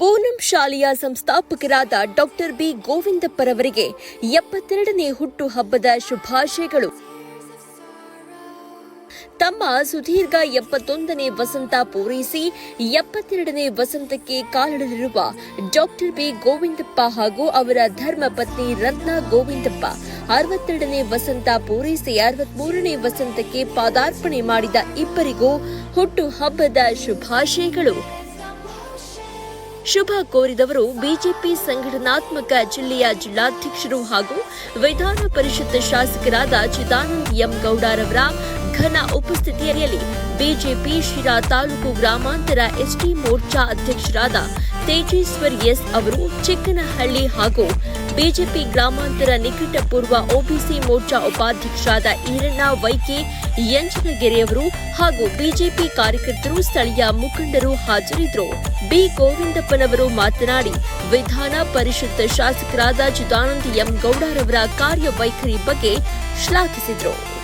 ಪೂನಂ ಶಾಲೆಯ ಸಂಸ್ಥಾಪಕರಾದ doctor B ಗೋವಿಂದಪ್ಪರವರಿಗೆ ಎಪ್ಪತ್ತೆರಡನೇ ಹುಟ್ಟು ಹಬ್ಬದ ಶುಭಾಶಯಗಳು. ತಮ್ಮ ಸುದೀರ್ಘ ಎಪ್ಪತ್ತೊಂದನೇ ವಸಂತ ಪೂರೈಸಿ ಎಪ್ಪತ್ತೆರಡನೇ ವಸಂತಕ್ಕೆ ಕಾಲಿಡಲಿರುವ ಡಾಕ್ಟರ್ ಬಿ ಗೋವಿಂದಪ್ಪ ಹಾಗೂ ಅವರ ಧರ್ಮ ಪತ್ನಿ ರತ್ನ ಗೋವಿಂದಪ್ಪ ಅರವತ್ತೆರಡನೇ ವಸಂತ ಪೂರೈಸಿ ಅರವತ್ಮೂರನೇ ವಸಂತಕ್ಕೆ ಪಾದಾರ್ಪಣೆ ಮಾಡಿದ ಇಬ್ಬರಿಗೂ ಹುಟ್ಟು ಹಬ್ಬದ ಶುಭಾಶಯಗಳು. ಶುಭ ಕೋರಿದವರು ಬಿಜೆಪಿ ಸಂಘಟನಾತ್ಮಕ ಜಿಲ್ಲೆಯ ಜಿಲ್ಲಾಧ್ಯಕ್ಷರು ಹಾಗೂ ವಿಧಾನ ಪರಿಷತ್ ಶಾಸಕರಾದ ಚಿದಾನಂದ್ ಎಂ ಗೌಡರವರ ಘನ ಉಪಸ್ಥಿತಿಯಲ್ಲಿ ಬಿಜೆಪಿ ಶಿರಾ ತಾಲೂಕು ಗ್ರಾಮಾಂತರ ಎಸ್ಟಿ ಮೋರ್ಚಾ ಅಧ್ಯಕ್ಷರಾದ ತೇಜೇಶ್ವರ್ ಎಸ್ ಅವರು ಚಿಕ್ಕನಹಳ್ಳಿ ಹಾಗೂ ಬಿಜೆಪಿ ಗ್ರಾಮಾಂತರ ನಿಕಟಪೂರ್ವ ಒಬಿಸಿ ಮೋರ್ಚಾ ಉಪಾಧ್ಯಕ್ಷರಾದ ಈರಣ್ಣ ವೈಕೆ, ಎಂಜನಗೆರೆಯವರು ಹಾಗೂ ಬಿಜೆಪಿ ಕಾರ್ಯಕರ್ತರು ಸ್ಥಳೀಯ ಮುಖಂಡರು ಹಾಜರಿದ್ದರು. ಬಿ ಗೋವಿಂದಪ್ಪನವರು ಮಾತನಾಡಿ ವಿಧಾನ ಪರಿಷತ್ ಶಾಸಕರಾದ ಚಿದಾನಂದ ಎಂ ಗೌಡರವರ ಕಾರ್ಯವೈಖರಿ ಬಗ್ಗೆ ಶ್ಲಾಘಿಸಿದರು.